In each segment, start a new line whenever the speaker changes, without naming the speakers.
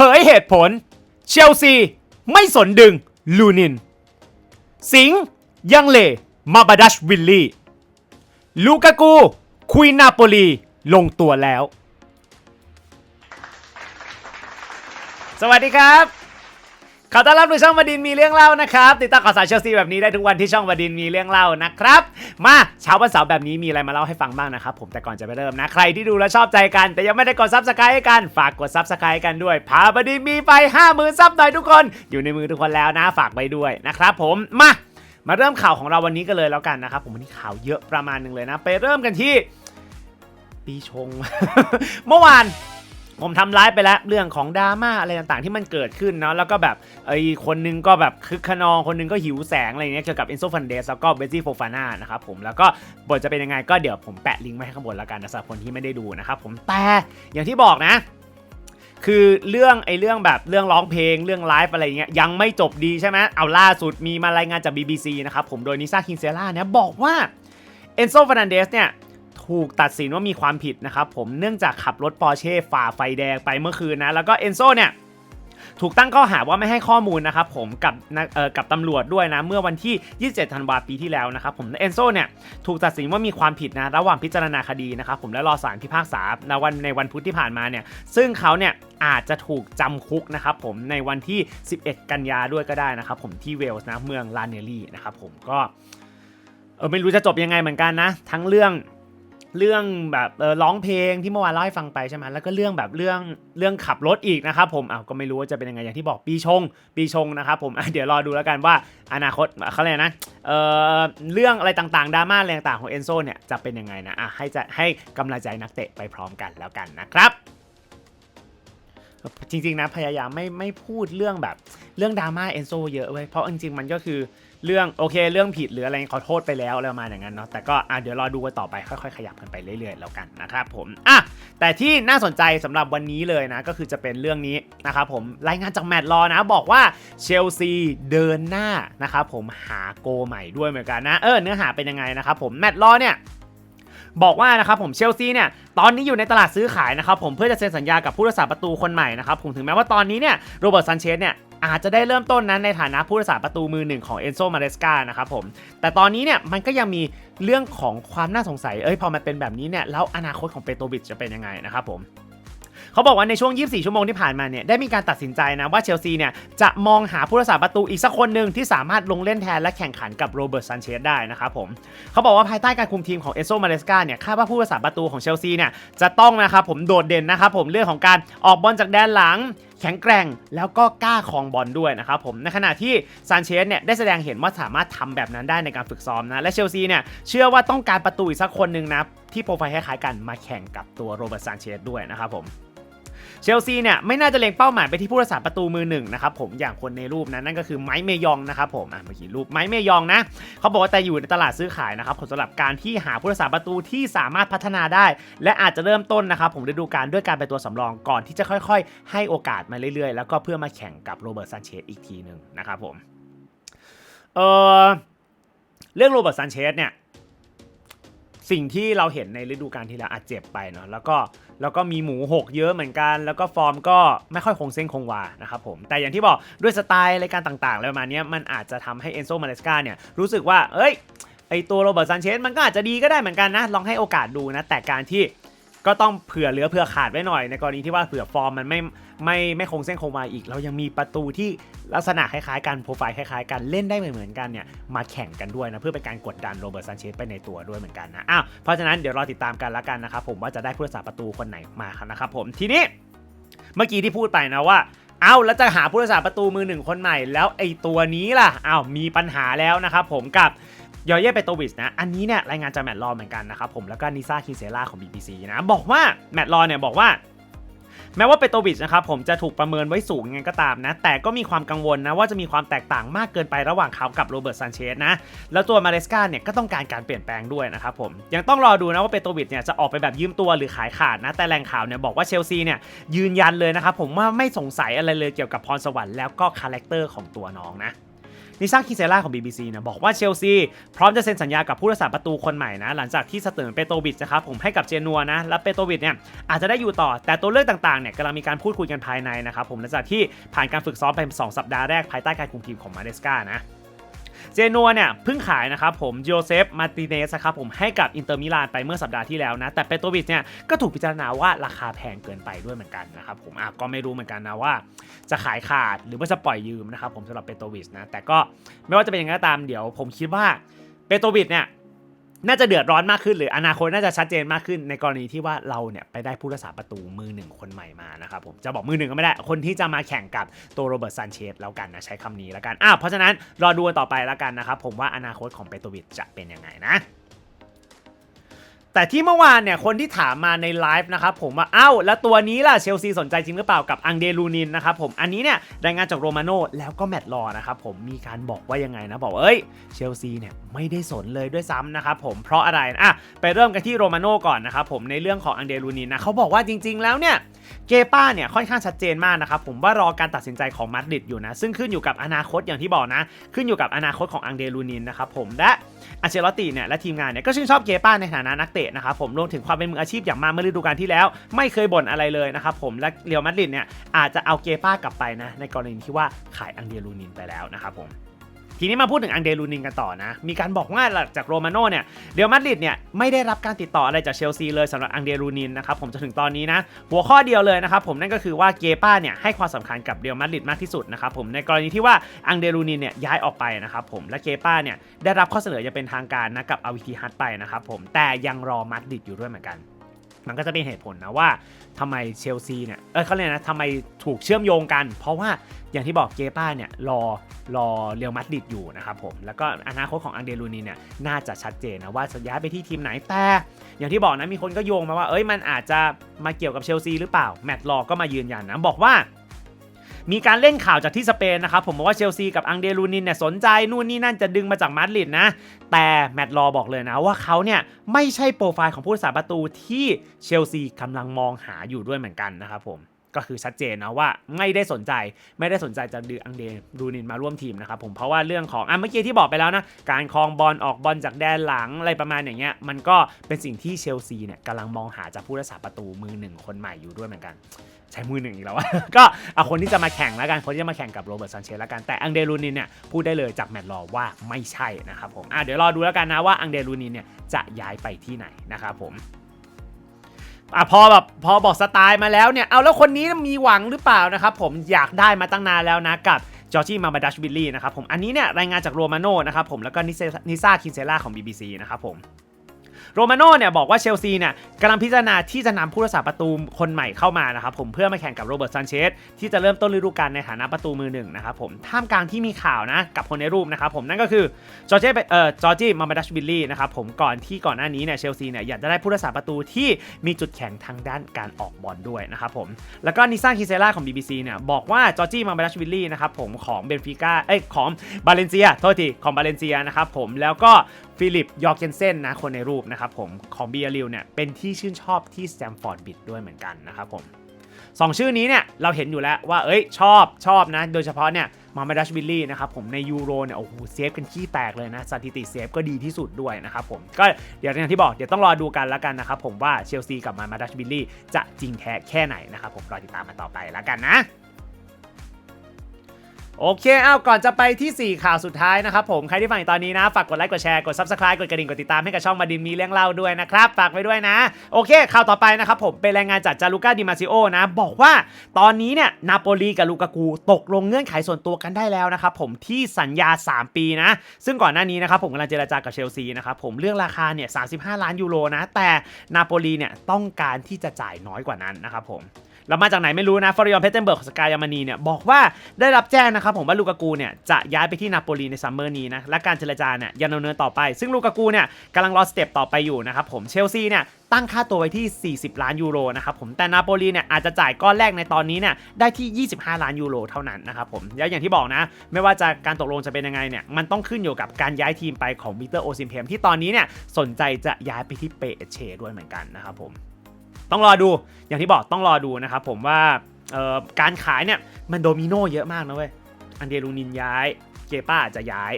เผยเหตุผล เชลซี ไม่สนดึง ลูนิน สิงห์ยังเล มาบาดัชวิลลี่ ลูกากู คุยนาโปลี ลงตัวแล้ว สวัสดีครับ ขอต้อนรับสู่ช่องบดินมีเรื่องเล่านะครับ ติดตามข่าวสารเชลซีแบบนี้ได้ทุกวันที่ช่องบดินมีเรื่องเล่านะครับ มาเช้าวันเสาร์แบบนี้มีอะไรมาเล่าให้ฟังบ้างนะครับผมแต่ก่อนจะไปเริ่มนะใครที่ดูแลชอบใจกัน แต่ยังไม่ได้กดซับสไครต์กันฝากกดซับสไครต์กันด้วย พาบดินมีไป5 0,000ซับหน่อยทุกคน อยู่ในมือทุกคนแล้วนะฝากไปด้วยนะครับผมมามาเริ่มข่าวของเราวันนี้กันเลยแล้วกันนะครับผมวันนี้ข่าวเยอะประมาณหนึ่งเลยนะ ไปเริ่มกันที่ปีชง เมื่อวาน ผมทำไลฟ์ไปแล้วเรื่องของดราม่าอะไรต่างๆ ที่มันเกิดขึ้นเนาะแล้วก็แบบไอ้คนนึงก็แบบคึกขนองคนนึงก็หิวแสงอะไรเงี้ยเกี่ยวกับเอนโซฟันเดสแล้วก็เบซี่โฟฟาน่านะครับผมแล้วก็บทจะเป็นยังไงก็เดี๋ยวผมแปะลิงก์ไว้ให้ข้างบนแล้วกันนะสำหรับคนที่ไม่ได้ดูนะครับผมแต่อย่างที่บอกนะคือเรื่องไอ้เรื่องแบบเรื่องร้องเพลงเรื่องไลฟ์อะไรเงี้ยยังไม่จบดีใช่ไหมเอาล่าสุดมีมารายงานจาก BBC นะครับผมโดยนิซ่าคินเซล่าเนี่ยบอกว่าเอนโซฟ r นันเดสเนี่ย ถูกตัดสินว่ามีความผิดนะครับผมเนื่องจากขับรถปอร์เช่ฝ่าไฟแดงไปเมื่อคืนนะ แล้วก็เอนโซเนี่ยถูกตั้งข้อหาว่าไม่ให้ข้อมูลนะครับผมกับกเอ่อกับตำรวจด้วยนะ เมื่อวันที่ 27 ธันวาปีที่แล้วนะครับผมเอนโซเนี่ยถูกตัดสินว่ามีความผิดนะ ระหว่างพิจารณาคดีนะครับผมและรอศาลพิพากษาในวันในวันพุธที่ผ่านมาเนี่ยซึ่งเขาเนี่ยอาจจะถูกจำคุกนะครับผมในวันที่ 11 กันยาด้วยก็ได้นะครับผมที่เวลส์นะเมืองลาเนลี่นะครับผมก็เออไม่รู้จะจบยังไงเหมือนกันนะ ทั้งเรื่อง เรื่องแบบเออร้องเพลงที่เมื่อวานเล่าให้ฟังไปใช่ไหมแล้วก็เรื่องแบบเรื่องเรื่องขับรถอีกนะครับผมอ้าวก็ไม่รู้ว่าจะเป็นยังไงอย่างที่บอกปีชง ปีชงนะครับผมอะเดี๋ยวรอดูแล้วกันว่าอนาคตเขาเรียกนะเออเรื่องอะไรต่างๆดราม่าอะไรต่างๆของเอนโซเนี่ยจะเป็นยังไงนะอะให้จะให้กำลังใจนักเตะไปพร้อมกันแล้วกันนะครับจริงๆนะพยายามไม่ไม่พูดเรื่องแบบเรื่องดราม่าเอนโซเยอะเว้ยเพราะจริงๆมันก็คือ เรื่องโอเค เรื่องผิดหรืออะไรขอโทษไปแล้วอะไรประมาณอย่างนั้นเนาะแต่ก็อะเดี๋ยวรอดูกันต่อไปค่อยๆ ขยับกันไปเรื่อยๆแล้วกันนะครับผมอะแต่ที่น่าสนใจสำหรับวันนี้เลยนะก็คือจะเป็นเรื่องนี้นะครับผมรายงานจากแมตต์ลอนะบอกว่าเชลซีเดินหน้านะครับผมหาโกใหม่ด้วยเหมือนกันนะเออเนื้อหาเป็นยังไงนะครับผมแมตต์ลอเนี่ยบอกว่านะครับผมเชลซีเนี่ยตอนนี้อยู่ในตลาดซื้อขายนะครับผมเพื่อจะเซ็นสัญญากับผู้รักษาประตูคนใหม่นะครับผมถึงแม้ว่าตอนนี้เนี่ยโรเบิร์ตซันเชสเนี่ย อาจจะได้เริ่มต้นนั้นในฐานะผู้รักษาประตูมือหนึ่งของเอนโซมาเรสกานะครับผม แต่ตอนนี้เนี่ยมันก็ยังมีเรื่องของความน่าสงสัย เอ้ยพอมันเป็นแบบนี้เนี่ยแล้วอนาคตของเปโตรวิชจะเป็นยังไงนะครับผม เขาบอกว่าในช่วง 24 ชั่วโมงที่ผ่านมาเนี่ยได้มีการตัดสินใจนะว่าเชลซีเนี่ยจะมองหาผู้รักษาประตูอีกสักคนหนึ่งที่สามารถลงเล่นแทนและแข่งขันกับโรเบิร์ตซันเชสได้นะครับผมเขาบอกว่าภายใต้การคุมทีมของเอโซมาเรสกาเนี่ยคาดว่าผู้รักษาประตูของเชลซีเนี่ยจะต้องนะครับผมโดดเด่นนะครับผมเรื่องของการออกบอลจากแดนหลังแข็งแกร่งแล้วก็กล้าคองบอลด้วยนะครับผมในขณะที่ซานเชสเนี่ยได้แสดงเห็นว่าสามารถทำแบบนั้นได้ในการฝึกซ้อมนะและเชลซีเนี่ยเชื่อว่าต้องการประตูอีกสักคนหนึ่งนะที่โปรไฟล์คล้ายๆกันมาแข่งกับตัวโรเบิร์ตซานเชสด้วยนะครับผม เชลซีเนี่ยไม่น่าจะเล็งเป้าหมายไปที่ผู้รักษาประตูมือหนึ่งนะครับผมอย่างคนในรูปนะนั่นก็คือไมค์เมยองนะครับผมอะเมื่อกี้รูปไมค์เมยองนะเขาบอกว่าแต่อยู่ในตลาดซื้อขายนะครับผมสำหรับการที่หาผู้รักษาประตูที่สามารถพัฒนาได้ และอาจจะเริ่มต้นนะครับผมฤดูกาลด้วยการเป็นตัวสำรองก่อนที่จะค่อยๆ ให้โอกาสมาเรื่อยๆ แล้วก็เพื่อมาแข่งกับโรเบิร์ตซานเชสอีกทีหนึ่งนะครับผมเออเรื่องโรเบิร์ตซานเชสเนี่ย สิ่งที่เราเห็นในฤดูกาลที่แล้วอาจเจ็บไปเนาะแล้วก็แล้วก็มีหมูหกเยอะเหมือนกัน แล้วก็ฟอร์มก็ไม่ค่อยคงเส้นคงวานะครับผมแต่อย่างที่บอกด้วยสไตล์รายการต่างๆอะไรประมาณเนี้ยมันอาจจะทำให้เอนโซมาเลสกาเนี่ยรู้สึกว่าเอ้ยไอตัวโรเบิร์ตซานเชสมันก็อาจจะดีก็ได้เหมือนกันนะ ลองให้โอกาสดูนะ แต่การที่ ก็ต้องเผื่อเหลือเผื่อขาดไว้หน่อย ในกรณีที่ว่าเผื่อฟอร์มมันไม่ไม่ไม่คงเส้นคงวาอีก เรายังมีประตูที่ลักษณะคล้ายๆกันโปรไฟล์คล้ายๆกันเล่นได้เหมือนๆกันเนี่ยมาแข่งกันด้วยนะเพื่อเป็นการกดดันโรเบิร์ตซานเชสไปในตัวด้วยเหมือนกันนะอ้าวเพราะฉะนั้นเดี๋ยวรอติดตามกันล้วกันนะครับผมว่าจะได้ผู้รักษาประตูคนไหนมานะครับผมทีนี้เมื่อกี้ที่พูดไปนะว่าเอาแล้วจะหาผู้รักษาประตูมือหนึ่งคนใหม่แล้วไอ้ตัวนี้ล่ะอ้าวมีปัญหาแล้วนะครับผมกับ ยอเย่เปโตวิชนะ อันนี้เนี่ยรายงานจากแมตต์ลอเหมือนกันนะครับผมแล้วก็นิซ่าคินเซล่าของ BBC นะบอกว่าแมตต์ลอเนี่ยบอกว่าแม้ว่าเปโตวิชนะครับผมจะถูกประเมินไว้สูงยังไงก็ตามนะ แต่ก็มีความกังวลนะว่าจะมีความแตกต่างมากเกินไประหว่างเขากับโรเบิร์ตซานเชสนะ แล้วตัวมาเลสกาเนี่ยก็ต้องการการเปลี่ยนแปลงด้วยนะครับผม ยังต้องรอดูนะว่าเปโตวิชเนี่ยจะออกไปแบบยืมตัวหรือขายขาดนะ แต่แหล่งข่าวเนี่ยบอกว่าเชลซีเนี่ยยืนยันเลยนะครับผมว่าไม่สงสัยอะไรเลยเกี่ยวกับพรสวรรค์แล้วก็คาแรคเตอร์ของตัวน้องนะ นิซ่าคิเซล่าของ BBC เนี่ยบอกว่าเชลซีพร้อมจะเซ็นสัญญากับผู้รักษาประตูคนใหม่นะหลังจากที่เสนอเปโตวิชนะครับผมให้กับเจนัวนะและเปโตวิชเนี่ยอาจจะได้อยู่ต่อแต่ตัวเลือกต่างๆเนี่ยกำลังมีการพูดคุยกันภายในนะครับผมหลังจากที่ผ่านการฝึกซ้อมไป 2 สัปดาห์แรกภายใต้การคุมทีมของมาเดสกานะ เจนัวเนี่ยเพิ่งขายนะครับผมโยเซฟมาติเนสครับผมให้กับอินเตอร์มิลานไปเมื่อสัปดาห์ที่แล้วนะ แต่เปโตวิชเนี่ยก็ถูกพิจารณาว่าราคาแพงเกินไปด้วยเหมือนกันนะครับผมอะก็ไม่รู้เหมือนกันนะว่า จะขายขาดหรือว่าจะปล่อยยืมนะครับผมสำหรับเปโตวิชนะแต่ก็ไม่ว่าจะเป็นยังไงก็ตามเดี๋ยว ผมคิดว่าเปโตวิชเนี่ย น่าจะเดือดร้อนมากขึ้น หรืออนาคตน่าจะชัดเจนมากขึ้นในกรณีที่ว่าเราเนี่ยไปได้ผู้รักษาประตูมือหนึ่งคนใหม่มานะครับผมจะบอกมือหนึ่งก็ไม่ได้ คนที่จะมาแข่งกับตัวโรเบิร์ตซานเชสแล้วกันนะใช้คำนี้แล้วกันอะเพราะฉะนั้นรอดูกันต่อไปแล้วกันนะครับผมว่าอนาคตของเปโตวิชจะเป็นยังไงนะ แต่ที่เมื่อวานเนี่ยคนที่ถามมาในไลฟ์นะครับผมว่าเอ้าแล้วตัวนี้ล่ะเชลซีสนใจจริงหรือเปล่ากับอังเดลูนินนะครับผมอันนี้เนี่ยรายงานจากโรมาโน่แล้วก็แมตต์ลอนะครับผมมีการบอกว่ายังไงนะ บอกเอ้ยเชลซีเนี่ยไม่ได้สนเลยด้วยซ้ำนะครับผมเพราะอะไรอะไปเริ่มกันที่โรมาโน่ก่อนนะครับผมในเรื่องของอังเดลูนินนะเขาบอกว่าจริง ๆ แล้วเนี่ยเกป้าเนี่ยค่อนข้างชัดเจนมากนะครับผมว่ารอการตัดสินใจของมาดริดอยู่นะซึ่งขึ้นอยู่กับอนาคตอย่างที่บอกนะ ขึ้นอยู่กับอนาคตของอังเดลูนินนะครับผมและอัเชลอตติเนี่ยและทีมงานเนี่ยก็ชื่นชอบเกป้าในฐานะนักเตะนะครับผมรวมถึงความเป็นมืออาชีพอย่างมาเมื่อฤดูกาลที่แล้ว ไม่เคยบ่นอะไรเลยนะครับผมและเรียวมาดริดเนี่ยอาจจะเอาเกป้ากลับไปนะในกรณีที่ว่าขายอังเดลูนินไปแล้วนะครับผม ทีนี้มาพูดถึงอังเดลูนินกันต่อนะ มีการบอกว่าหลังจากโรมาโน่เนี่ยเรอัลมาดริดเนี่ยไม่ได้รับการติดต่ออะไรจากเชลซีเลยสำหรับอังเดลูนินนะครับผมจนถึงตอนนี้นะหัวข้อเดียวเลยนะครับผมนั่นก็คือว่าเกป้าเนี่ยให้ความสำคัญกับเรอัลมาดริดมากที่สุดนะครับผมในกรณีที่ว่าอังเดลูนินเนี่ยย้ายออกไปนะครับผมและเกป้าเนี่ยได้รับข้อเสนอจะเป็นทางการนะกับอาวิธีฮัตไปนะครับผมแต่ยังรอมาดริดอยู่ด้วยเหมือนกัน มันก็จะเป็นเหตุผลนะว่าทำไมเชลซีเนี่ย เออเขาเรียกนะทำไมถูกเชื่อมโยงกัน เพราะว่าอย่างที่บอกเกป้าเนี่ยรอรอเรียวมัดริดอยู่นะครับผม แล้วก็อนาคตของอังเดลูนีเนี่ยน่าจะชัดเจนนะว่าจะย้ายไปที่ทีมไหน แต่อย่างที่บอกนะมีคนก็โยงมาว่า เอ้ยมันอาจจะมาเกี่ยวกับเชลซีหรือเปล่า แมตต์ลอก็มายืนยันนะบอกว่า มีการเล่นข่าวจากที่สเปนนะครับผมบอกว่าเชลซีกับอังเดลูนินเนี่ยสนใจนู่นนี่นั่นจะดึงมาจากมาดริดนะ แต่แมตต์ลอบอกเลยนะว่าเขาเนี่ยไม่ใช่โปรไฟล์ของผู้รักษาประตูที่เชลซีกำลังมองหาอยู่ด้วยเหมือนกันนะครับผมก็คือชัดเจนนะว่าไม่ได้สนใจไม่ได้สนใจจะดึงอังเดลูนินมาร่วมทีมนะครับผมเพราะว่าเรื่องของอะเมื่อกี้ที่บอกไปแล้วนะ การคลองบอลออกบอลจากแดนหลังอะไรประมาณอย่างเงี้ยมันก็เป็นสิ่งที่เชลซีเนี่ยกำลังมองหาจากผู้รักษาประตูมือหนึ่งคนใหม่อยู่ด้วยเหมือนกัน ใช้มือหนึ่งอีกแล้ว ก็เอาคนที่จะมาแข่งแล้วกัน คนที่จะมาแข่งกับโรเบิร์ตซันเชสแล้วกัน แต่อังเดลูนินเนี่ยพูดได้เลยจากแมตต์ลอว่าไม่ใช่นะครับผมอะเดี๋ยวรอดูแล้วกันนะว่าอังเดลูนินเนี่ยจะย้ายไปที่ไหนนะครับผมอะพอแบบพอบอกสไตล์มาแล้วเนี่ย เอาแล้วคนนี้มีหวังหรือเปล่านะครับผมอยากได้มาตั้งนานแล้วนะกับจอร์จี้มาบาดัชบิลลี่นะครับผมอันนี้เนี่ยรายงานจากโรมาโน่นะครับผมแล้วก็นิซ่าคินเซล่าของ BBC นะครับผม โรมาโน่เนี่ยบอกว่าเชลซีเนี่ยกำลังพิจารณาที่จะนำผู้รักษาประตูคนใหม่เข้ามานะครับผมเพื่อมาแข่งกับโรเบิร์ตซันเชสที่จะเริ่มต้นฤดูกาลในฐานะประตูมือหนึ่งนะครับผมท่ามกลางที่มีข่าวนะกับคนในรูปนะครับผมนั่นก็คือจอร์เจเอ่อจอร์จีมามาดัชบิลลี่นะครับผมก่อนที่ก่อนหน้านี้เนี่ยเชลซีเนี่ยอยากจะได้ผู้รักษาประตูที่มีจุดแข็งทางด้านการออกบอลด้วยนะครับผมแล้วก็นิซ่าคิเซล่าของ BBC เนี่ยบอกว่าจอร์จีมามาดัชบิลลี่นะครับผมของเบนฟิก้าเอ้ยของบาเลนเซียโทษทีของบาเลนเซียนะครับผมแล้วก็ฟิลิปยอร์เกนเซนนะคนในรูปนะครับผมของเบียริลเนี่ยเป็นที่ชื่นชอบที่สแตมฟอร์ดบิดด้วยเหมือนกันนะครับผมสองชื่อนี้เนี่ยเราเห็นอยู่แล้วว่าเอ้ยชอบชอบนะ โดยเฉพาะเนี่ยมามาดัชบิลลี่นะครับผมในยูโรเนี่ยโอ้โหเซฟกันขี้แตกเลยนะสถิติเซฟก็ดีที่สุดด้วยนะครับผมก็เดี๋ยวอย่างที่บอกเดี๋ยวต้องรอดูกันแล้วกันนะครับผมว่าเชลซีกับมามาดัชบิลลี่จะจริงแท้แค่ไหนนะครับผมรอติดตามมาต่อไปแล้วกันนะ โอเคเอาก่อนจะไปที่ 4 ข่าวสุดท้ายนะครับผม ใครที่ฟังอยู่ตอนนี้นะ ฝากกดไลค์ กดแชร์ กด Subscribe กดกระดิ่ง กดติดตามให้กับช่องมาดินมีเรื่องเล่าด้วยนะครับ ฝากไว้ด้วยนะ โอเค ข่าวต่อไปนะครับผมเป็นรายงานจากจารุก้าดิมาซิโอนะ บอกว่าตอนนี้เนี่ยนาโปลีกับลูกากูตกลงเงื่อนไขส่วนตัวกันได้แล้วนะครับผมที่สัญญา 3 ปีนะ ซึ่งก่อนหน้านี้นะครับผมกำลังเจรจากับเชลซีนะครับผมเรื่องราคาเนี่ย35 ล้านยูโรนะแต่นาโปลีเนี่ยต้องการที่จะจ่ายน้อยกว่านั้นนะครับผม แล้วมาจากไหนไม่รู้นะฟอริออนเพเทนเบิร์กของสกายามานีเนี่ยบอกว่าได้รับแจ้งนะครับผมว่าลูกากูเนี่ยจะย้ายไปที่นาโปลีในซัมเมอร์นี้นะและการเจรจาเนี่ยยังดำเนินต่อไป ซึ่งลูกากูเนี่ยกำลังรอสเต็ปต่อไปอยู่นะครับผมเชลซีเนี่ยตั้งค่าตัวไว้ที่ 40 ล้านยูโรนะครับผม แต่นาโปลีเนี่ยอาจจะจ่ายก้อนแรกในตอนนี้เนี่ยได้ที่ 25 ล้านยูโรเท่านั้นนะครับผม แล้วอย่างที่บอกนะ ไม่ว่าจะการตกลงจะเป็นยังไงเนี่ย มันต้องขึ้นอยู่กับการย้ายทีมไปของมิเตอร์โอซิมเพมที่ตอนนี้เนี่ยสนใจจะย้ายไปที่เปเชด้วยเหมือนกันนะครับผม ต้องรอดูอย่างที่บอกต้องรอดูนะครับผมว่าการขายเนี่ยมันโดมิโนเยอะมากนะเว้ยอันเดลูนินย้ายเกป้าอาจจะย้าย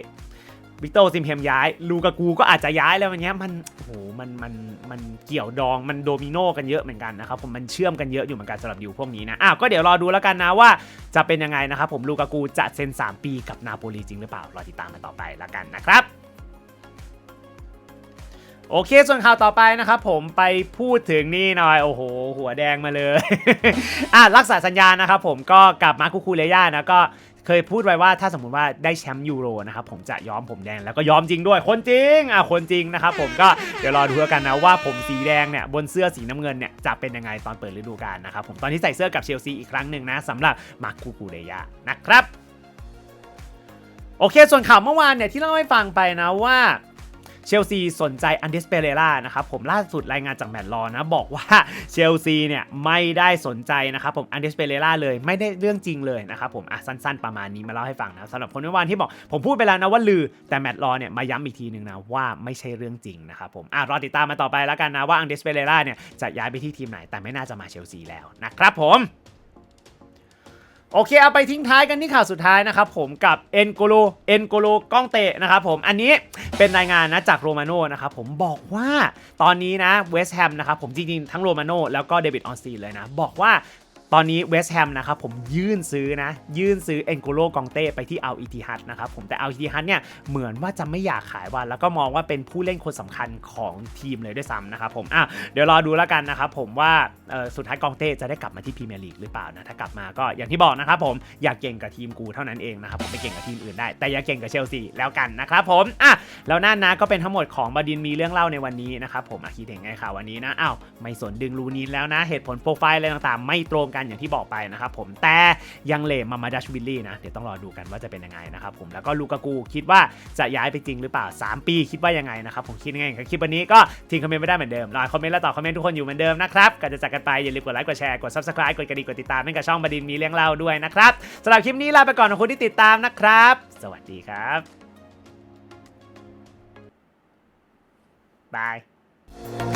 วิกโตซิมเฮมย้าย ลูกากูก็อาจจะย้ายแล้ววันนี้มันโอ้โหมันมันมันเกี่ยวดองมันโดมิโนกันเยอะเหมือนกันนะครับผมมันเชื่อมกันเยอะอยู่เหมือนกันสำหรับดิวพวกนี้นะอ้าวก็เดี๋ยวรอดูแล้วกันนะว่าจะเป็นยังไงนะครับผมลูกากูจะเซ็น 3 ปีกับนาโปลีจริงหรือเปล่ารอติดตามกันต่อไปและกันนะครับ โอเค ส่วนข่าวต่อไปนะครับผมไปพูดถึงนี่หน่อย โอ้โห หัวแดงมาเลย อะรักษาสัญญานะครับผมก็กับมาคูคูเลย่านะก็เคยพูดไว้ว่าถ้าสมมุติว่าได้แชมป์ยูโรนะครับผมจะย้อมผมแดงแล้วก็ย้อมจริงด้วยคนจริงอะคนจริงนะครับผมก็เดี๋ยวรอดูกันนะว่าผมสีแดงเนี่ยบนเสื้อสีน้ำเงินเนี่ยจะเป็นยังไงตอนเปิดฤดูกาลนะครับผมตอนที่ใส่เสื้อกับเชลซีอีกครั้งหนึ่งนะสำหรับมาคูคูเลย่านะครับ โอเค ส่วนข่าวเมื่อวานเนี่ยที่เล่าให้ฟังไปนะว่า ชลซีสนใจอันเดสเปเรล่านะครับผมล่าสุดรายงานจากแมตต์ลอนะบอกว่าเชลซีเนี่ยไม่ได้สนใจนะครับผมอันเดสเปเรล่าเลยไม่ได้เรื่องจริงเลยนะครับผมอะสั้นๆประมาณนี้มาเล่าให้ฟังนะสำหรับคนเมื่อวานที่บอกผมพูดไปแล้วนะว่าลือแต่แมตต์ลอเนี่ยมาย้ำอีกทีหนึ่งนะว่าไม่ใช่เรื่องจริงนะครับผมอะรอติดตามมาต่อไปแล้วกันนะว่าอันเดสเปเรล่าเนี่ยจะย้ายไปที่ทีมไหนแต่ไม่น่าจะมาเชลซีแล้วนะครับผม โอเคเอาไปทิ้งท้ายกันที่ข่าวสุดท้ายนะครับผมกับเอ็นโกโลเอ็นโกโลก้องเตะนะครับผมอันนี้เป็นรายงานนะจากโรมาโน่นะครับผมบอกว่าตอนนี้นะเวสต์แฮมนะครับผมจริงๆทั้งโรมาโน่แล้วก็เดวิดออนซีเลยนะ บอกว่า ตอนนี้เวสต์แฮมนะครับผมยื่นซื้อนะ ยื่นซื้อเอ็นโกโลกองเต้ไปที่เอาอีทีฮัตนะครับผมแต่เอาอีทีฮัตเนี่ยเหมือนว่าจะไม่อยากขายวัน แล้วก็มองว่าเป็นผู้เล่นคนสำคัญของทีมเลยด้วยซ้ำนะครับผมอะเดี๋ยวรอดูแล้วกันนะครับผมว่าสุดท้ายกองเต้จะได้กลับมาที่พรีเมียร์ลีกหรือเปล่านะถ้ากลับมาก็อย่างที่บอกนะครับผมอยากเก่งกับทีมกูเท่านั้นเองนะครับผมไม่เก่งกับทีมอื่นได้ แต่อย่าเก่งกับเชลซีแล้วกันนะครับผมอะแล้วนั่นนะก็เป็นทั้งหมดของบดินมีเรื่องเล่าในวันนี้นะครับผมอาคิดเห็นไงข่าววันนี้นะอ้าวไม่สนดึงรูนี้แล้วนะเหตุผลโปรไฟล์อะไรต่างๆ ไม่ตรงกันอย่างที่บอกไปนะครับผมแต่ยังเลมมามาดัชวิลลี่นะ เดี๋ยวต้องรอดูกันว่าจะเป็นยังไงนะครับผมแล้วก็ลูกากูคิดว่าจะย้ายไปจริงหรือเปล่า 3 ปีคิดว่ายังไงนะครับผมคิดยังไงกับคลิปวันนี้ก็ทิ้งคอมเมนต์ไม่ได้เหมือนเดิมรอคอมเมนต์และตอบคอมเมนต์ทุกคนอยู่เหมือนเดิมนะครับก่อนจะจากกันไปอย่าลืมกดไลค์กดแชร์กด subscribe กดกระดิ่งกดติดตามให้กับช่องบดินมีเรื่องเล่าด้วยนะครับสำหรับคลิปนี้ลาไปก่อนขอบคุณที่ติดตามนะครับ สวัสดีครับบาย